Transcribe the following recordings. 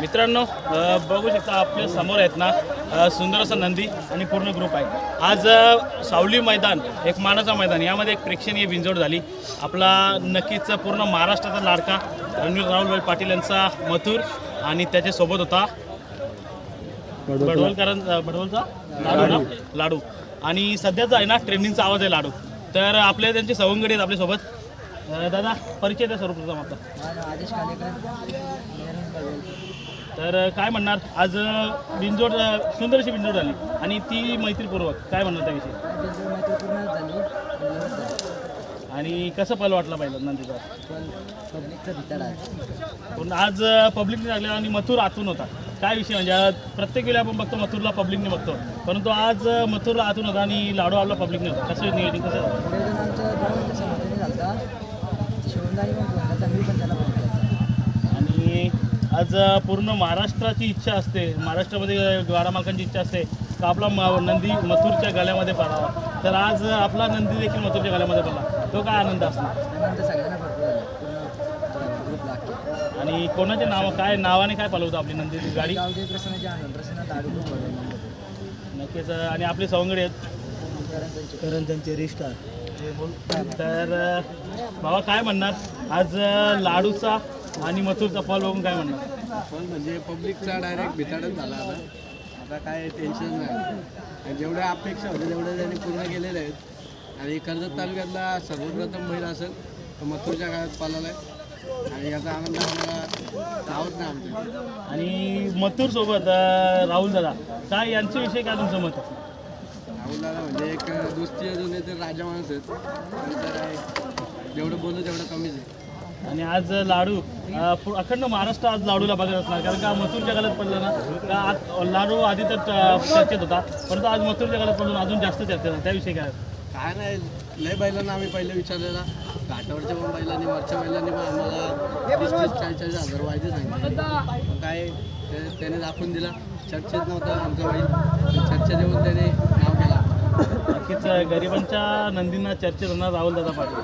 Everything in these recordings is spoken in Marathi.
मित्रांनो बघू शकता आपल्यासमोर आहेत ना सुंदर असा नंदी आणि पूर्ण ग्रुप आहे. आज सावली मैदान एक मानाचा मैदान यामध्ये एक प्रेक्षणीय बिंजोड झाली. आपला नक्कीच पूर्ण महाराष्ट्राचा लाडका रणवीर राहुल पाटील यांचा मथुर आणि त्याच्यासोबत होता बडवलकरां बडवलचा लाडू लाडू. आणि सध्याचा आहे ना ट्रेंडिंगचा आवाज आहे लाडू. तर आपले त्यांचे सवंगडी आहेत आपल्यासोबत. अ, दादा परिचय द्या सर्वप्रथम आपला माझं आदेश कालेकर तर अ, काय म्हणणार? आज अ, बिंजोड अ, सुंदर अशी बिंजोड झाली आणि ती मैत्रीपूर्वक काय म्हणणार त्याविषयी? झाली. व्यवस्थित झाली. आणि कसं पल वाटला पाहिजे नंदीचा? पण पब्लिकचं भीतर आहे पण आज पब्लिकने लागला आणि मथुर आतून होता. काय विषय? म्हणजे आज प्रत्येक वेळी आपण बघतो मथुरला पब्लिकने बघतो. परंतु आज अ, मथुरला आतून होता आणि लाडू आपला पब्लिकने होता. कसं नियोजन कसं? नियोजन आमचं झालता पण पण त्याला आणि आज पूर्ण महाराष्ट्राची इच्छा असते. महाराष्ट्रामध्ये गाडा मालकांची इच्छा असते. का आपला म- नंदी मथुरच्या गळ्यामध्ये पडावा? तर आज आपला नंदी देखील मथुरच्या गळ्यामध्ये पडला. तो काय आनंद असणार? आनंद सगळ्यांना भरपूर आणि कोणाचे नाव काय नावाने काय पालवतं आपली नंदीची गाडी? प्रसन्नाचे आनंद प्रसन्न नक्कीच आणि आपले सवंगडे आहेत. करंजांचे रिस्टार तर बाबा काय म्हणणार? आज लाडूचा आणि मथुरचा फॉल बघून काय म्हणणार? पण म्हणजे पब्लिकचा डायरेक्ट भिताडच झाला आता. आता काय टेन्शन नाही. जेवढ्या अपेक्षा होत्या तेवढ्या त्यांनी पूर्ण केलेल्या आहेत. आणि कर्जत तालुक्यातला सर्वप्रथम महिला असेल तर मथुरच्या काळात पालाला आहे. आणि याचा आनंद आम्हाला नाही आमच्या आणि मथुर सोबत राहुल दादा काय यांच्याविषयी काय तुमचं मत राहुलदादा म्हणजे एक दुसरी अजून आहे तर राजा माणूस आहेत. तर काय जेवढं बोलू तेवढं कमीच आहे. आणि आज लाडू अ, पू- अखंड महाराष्ट्र आज लाडूला बघत असणार कारण का मथुरच्या गळ्यात पडलं ना का आज लाडू आधी तर अ, चर्चेत होता परंतु आज मथुरच्या गळ्यात पडून अजून जास्त चर्चेत. त्याविषयी काय? काय नाही लय बैलांना आम्ही पहिले विचारलेला. घाटावरच्या पण बैलांनी वरच्या बैलांनी पण आम्हाला तीस तीस चाळीस चाळीस हजार वायदे सांगितले. पण काय ते- त्याने दाखवून दिला. चर्चेत नव्हता आमचा बैल. पण चर्चेत येऊन त्याने नाव नक्कीच गरिबांच्या नंदींना चर्चेत होणार राहुल दादा पाटील.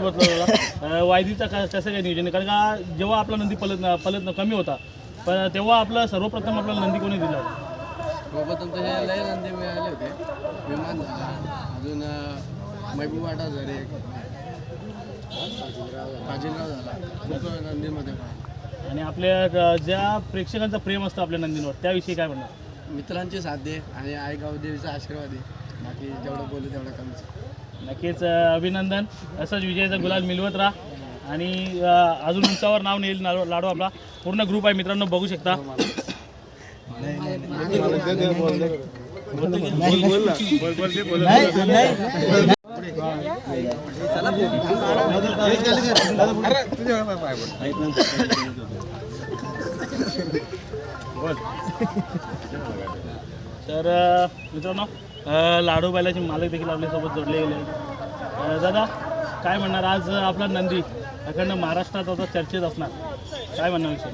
बदल होता. वायदीचा का कसं काय नियोजन कारण का जेव्हा आपला नंदी पलत पलत कमी होता पण तेव्हा आपलं सर्वप्रथम आपल्याला नंदी कोणी दिला? होता सोबत तसे लय नंदी मिळाले होते. विमान अजून वाटा झाले. झाला नंदीमध्ये आणि आपल्या ज्या प्रेक्षकांचं प्रेम असतं आपल्या नंदींवर त्याविषयी काय म्हणणार? मित्रांची साथ दे आणि आई गावदेवीचा आशीर्वाद आहे बाकी जेवढं बोलू तेवढं कमीच नक्कीच अभिनंदन. असंच विजयाचा गुलाल मिळवत राहा. आणि अजून उंचावर नाव नेईल लाडू लाडू आपला. पूर्ण ग्रुप आहे मित्रांनो बघू शकता. तर मित्रांनो लाडू बैलाचे मालक देखील आपल्यासोबत जोडले गेले. आहेत. दादा काय म्हणणार? आज आपला नंदी अखंड महाराष्ट्रात आता चर्चेत असणार. काय म्हणणार विषय?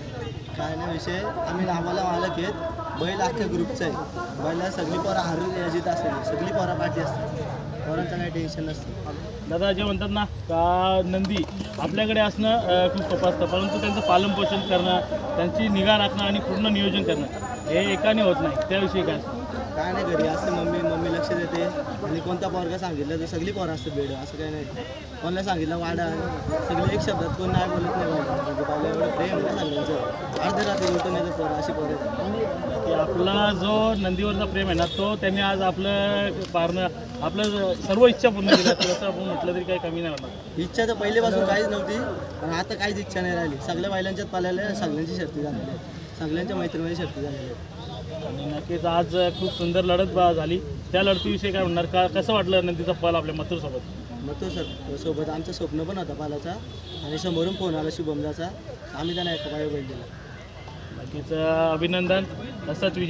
काय नाही विषय. आम्ही आम्हाला मालक आहेत. बैल अख्ख्या ग्रुपचा आहे. बैला सगळी पोरं हरून याजीत असेल. सगळी पोरं पाठी असते पोरांचं काही टेन्शन नसतं. दादा जे म्हणतात ना का नंदी आपल्याकडे असणं अ, खूप सोपं असतं. परंतु त्यांचं पालनपोषण करणं त्यांची निगा राखणं आणि पूर्ण नियोजन करणं हे एकाने होत नाही. त्याविषयी काय काय नाही घरी असते मम्मी. मम्मी लक्ष देते. आणि कोणता पोरगा सांगितलं तर सगळी पोरं असतात बेड असं काही नाही. कोणाला सांगितलं वाडा सगळे एक शब्दात कोण नाही बोलत नाही. म्हणजे पहिलं एवढं प्रेम आहे ना सगळ्यांचं. रात्री उठून येतं पोरं अशी पोरं आहेत. की आपला जो नंदीवरचा प्रेम आहे ना तो त्यांनी आज आपलं पारणं आपलं सर्व इच्छा पूर्ण केल्या असं आपण म्हटलं तरी काही कमी नाही होणार. इच्छा तर पहिलेपासून काहीच नव्हती पण आता काहीच इच्छा नाही राहिली. सगळ्या बैलांच्यात पाल्याला सगळ्यांची शर्ती झालेली आहे. सगळ्यांच्या मैत्रिणीची शर्ती झालेली आहे. आणि नक्कीच आज खूप सुंदर लढत बा- झाली. त्या लढतीविषयी काय म्हणणार? का कसं वाटलं नंदीचा पल आपल्या मथुरसोबत? मग तो सर सोबत आमचं स्वप्न पण होता पालाचा आणि समोरून फोन आला शुभमदाचा. आम्ही त्यांना एका पाय बैल दिला. बाकीचं अभिनंदन. तसंच विजय